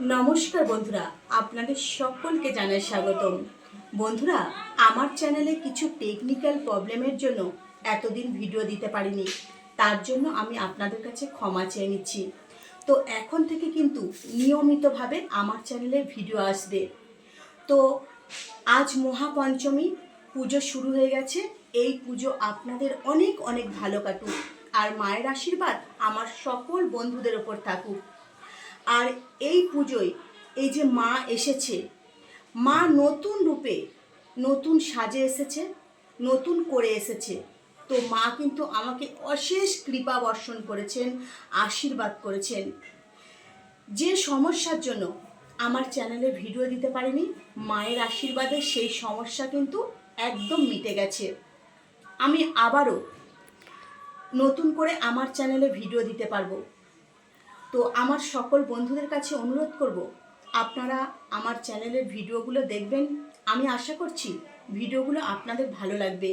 নমস্কার বন্ধুরা, আপনাদের সকলকে জানাই স্বাগতম। বন্ধুরা, আমার চ্যানেলে কিছু টেকনিক্যাল প্রবলেমের জন্য এতদিন ভিডিও দিতে পারিনি। তার জন্য আমি আপনাদের কাছে ক্ষমা চেয়ে নিচ্ছি। তো এখন থেকে কিন্তু নিয়মিতভাবে আমার চ্যানেলে ভিডিও আসবে। তো আজ মহাপঞ্চমী, পুজো শুরু হয়ে গেছে। এই পুজো আপনাদের অনেক অনেক ভালো কাটুক। আর মায়ের আশীর্বাদ আমার সকল বন্ধুদের ওপর থাকুক। আর এই পুজোয় এই যে মা এসেছে, মা নতুন রূপে নতুন সাজে এসেছে, নতুন করে এসেছে। তো মা কিন্তু আমাকে অশেষ কৃপা বর্ষণ করেছেন, আশীর্বাদ করেছেন। যে সমস্যার জন্য আমার চ্যানেলে ভিডিও দিতে পারিনি, মায়ের আশীর্বাদে সেই সমস্যা কিন্তু একদম মিটে গেছে। আমি আবারও নতুন করে আমার চ্যানেলে ভিডিও দিতে পারব। তো আমার সকল বন্ধুদের কাছে অনুরোধ করব, আপনারা আমার চ্যানেলের ভিডিওগুলো দেখবেন। আমি আশা করছি ভিডিওগুলো আপনাদের ভালো লাগবে।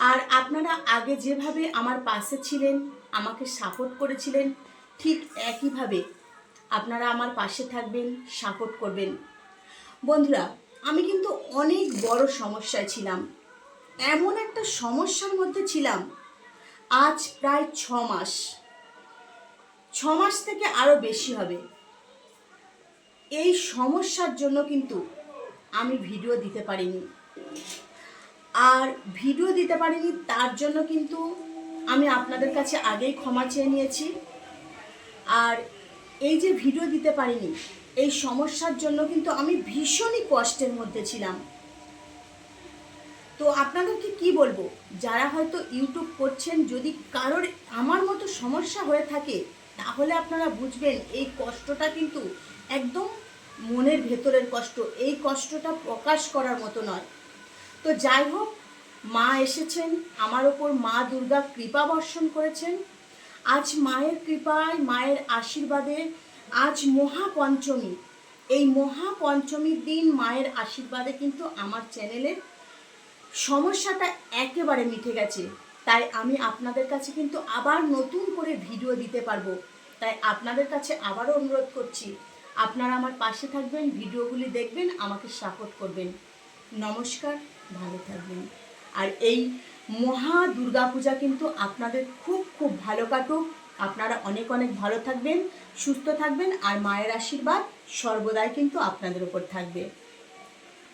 আর আপনারা আগে যেভাবে আমার পাশে ছিলেন, আমাকে সাপোর্ট করেছিলেন, ঠিক একইভাবে আপনারা আমার পাশে থাকবেন, সাপোর্ট করবেন। বন্ধুরা, আমি কিন্তু অনেক বড় সমস্যায় ছিলাম। এমন একটা সমস্যার মধ্যে ছিলাম। আজ প্রায় ছ মাস। ছ মাস থেকে আরও বেশি হবে। এই সমস্যার জন্য কিন্তু আমি ভিডিও দিতে পারিনি। আর ভিডিও দিতে পারিনি তার জন্য কিন্তু আমি আপনাদের কাছে আগেই ক্ষমা চেয়ে নিয়েছি। আর এই যে ভিডিও দিতে পারিনি, এই সমস্যার জন্য কিন্তু আমি ভীষণই কষ্টের মধ্যে ছিলাম। তো আপনাদেরকে কি বলব? যারা হয়তো ইউটিউব করছেন, যদি কারোর আমার মতো সমস্যা হয়ে থাকে তাহলে আপনারা বুঝবেন, এই কষ্টটা কিন্তু একদম মনের ভেতরের কষ্ট। এই কষ্টটা প্রকাশ করার মতো নয়। তো যাই হোক, মা এসেছেন, আমার ওপর মা দুর্গা কৃপা বর্ষণ করেছেন। আজ মায়ের কৃপায়, মায়ের আশীর্বাদে আজ মহাপঞ্চমী। এই মহাপঞ্চমীর দিন মায়ের আশীর্বাদে কিন্তু আমার চ্যানেলের সমস্যাটা একেবারে মিটে গেছে। তাই আমি আপনাদের কাছে কিন্তু আবার নতুন করে ভিডিও দিতে পারব। তাই আপনাদের কাছে আবারও অনুরোধ করছি, আপনারা আমার পাশে থাকবেন, ভিডিওগুলি দেখবেন, আমাকে সাপোর্ট করবেন। নমস্কার, ভালো থাকবেন। আর এই মহা দুর্গাপূজা কিন্তু আপনাদের খুব খুব ভালো কাটুক। আপনারা অনেক অনেক ভালো থাকবেন, সুস্থ থাকবেন, আর মায়ের আশীর্বাদ সর্বদাই কিন্তু আপনাদের উপর থাকবে।